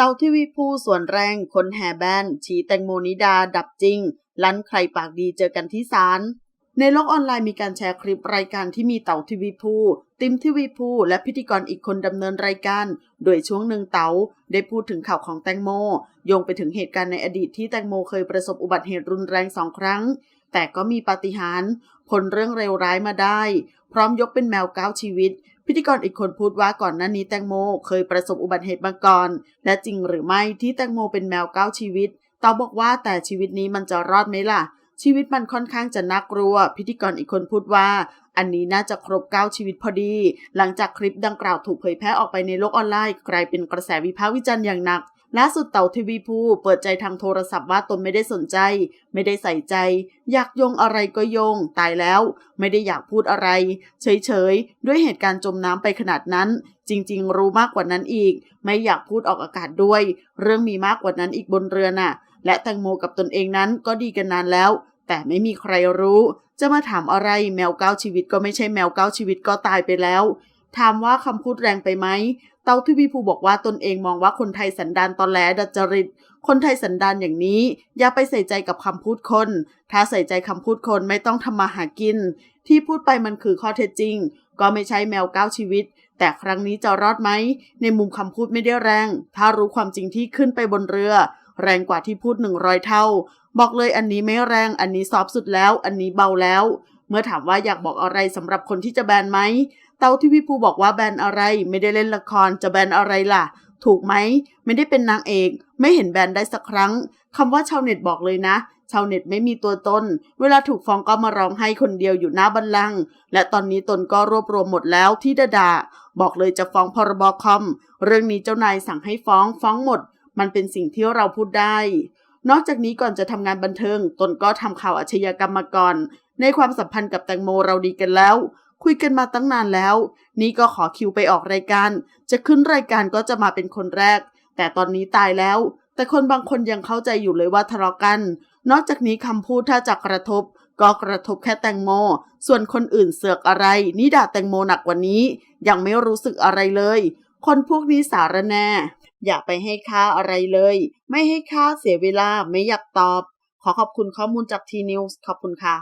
เตาทีวีพูส่วนแรงคนแห่แบนฉีแตงโมนิดาดับจริง ลั่นใครปากดีเจอกันที่ศาลในโลกออนไลน์มีการแชร์คลิปรายการที่มีเต๋าทีวีพูติมทีวีพูและพิธีกรอีกคนดำเนินรายการ โดยช่วงหนึ่งเต๋าได้พูดถึงข่าวของแตงโมโยงไปถึงเหตุการณ์ในอดีตที่แตงโมเคยประสบอุบัติเหตุรุนแรงสองครั้ง แต่ก็มีปาฏิหาริย์พ้นเรื่องเลวร้ายมาได้ พร้อมยกเป็นแมวเก้าชีวิต พิธีกรอีกคนพูดว่าก่อนหน้านี้แตงโมเคยประสบอุบัติเหตุมาก่อน และจริงหรือไม่ที่แตงโมเป็นแมวเก้าชีวิตเตาบอกว่าแต่ชีวิตนี้มันจะรอดไหมล่ะ ชีวิตมันค่อนข้างจะน่ากลัว พิธีกรอีกคนพูดว่า อันนี้น่าจะครบเก้าชีวิตพอดี หลังจากคลิปดังกล่าวถูกเผยแพร่ออกไปในโลกออนไลน์กลายเป็นกระแสวิพากษ์วิจารณ์อย่างหนัก ล่าสุดเต่าทีวีภูเปิดใจทางโทรศัพท์ว่าตนไม่ได้สนใจ ไม่ได้ใส่ใจ อยากโยงอะไรก็โยง ตายแล้ว ไม่ได้อยากพูดอะไร เฉยๆ ด้วยเหตุการณ์จมน้ำไปขนาดนั้น จริง ๆ รู้มากกว่านั้นอีก ไม่อยากพูดออกอากาศด้วย เรื่องมีมากกว่านั้นอีกบนเรือน่ะ และแตงโมกับตนเองนั้นก็ดีกันนานแล้ว แต่ไม่มีใครรู้ จะมาถามอะไรแมวเก้าชีวิตก็ไม่ใช่แมวเก้าชีวิตก็ตายไปแล้ว ถามว่าคำพูดแรงไปไหม เต้าทีวีภูบอกว่าตนเองมองว่าคนไทยสันดานตอนแลดัจริต คนไทยสันดานอย่างนี้ อย่าไปใส่ใจกับคำพูดคน ถ้าใส่ใจคำพูดคนไม่ต้องทำมาหากิน ที่พูดไปมันคือข้อเท็จจริง ก็ไม่ใช่แมวก้าวชีวิต แต่ครั้งนี้จะรอดไหม ในมุมคำพูดไม่ได้แรง ถ้ารู้ความจริงที่ขึ้นไปบนเรือ แรงกว่าที่พูดหนึ่งร้อยเท่า บอกเลยอันนี้ไม่แรง อันนี้ซอฟสุดแล้ว อันนี้เบาแล้ว เมื่อถามว่าอยากบอกอะไรสำหรับคนที่จะแบนไหม เตาที่วิภูบอกว่าแบนอะไรไม่ได้เล่นละครจะแบนอะไรล่ะ ถูกไหม ไม่ได้เป็นนางเอก ไม่เห็นแบนได้สักครั้งคำว่าชาวเน็ตบอกเลยนะ ชาวเน็ตไม่มีตัวตน เวลาถูกฟ้องก็มาร้องไห้คนเดียวอยู่หน้าบัลลังก์และตอนนี้ตนก็รวบรวมหมดแล้วที่ดาดาบอกเลยจะฟ้องพรบคอม เรื่องนี้เจ้านายสั่งให้ฟ้องฟ้องหมด มันเป็นสิ่งที่เราพูดได้ นอกจากนี้ก่อนจะทำงานบันเทิง ตนก็ทำข่าวอาชญากรรมมาก่อน ในความสัมพันธ์กับแตงโมเราดีกันแล้ว คุยกันมาตั้งนานแล้ว นี่ก็ขอคิวไปออกรายการ จะขึ้นรายการก็จะมาเป็นคนแรก แต่ตอนนี้ตายแล้ว แต่คนบางคนยังเข้าใจอยู่เลยว่าทะเลาะกัน นอกจากนี้คำพูดถ้าจะกระทบ ก็กระทบแค่แตงโม ส่วนคนอื่นเสือกอะไร นี่ด่าแตงโมหนักกว่านี้ ยังไม่รู้สึกอะไรเลย คนพวกนี้สารแน่ อย่าไปให้ค่าอะไรเลย ไม่ให้ค่าเสียเวลาไม่อยากตอบ ขอขอบคุณข้อมูลจากทีนิวส์ขอบคุณค่ะ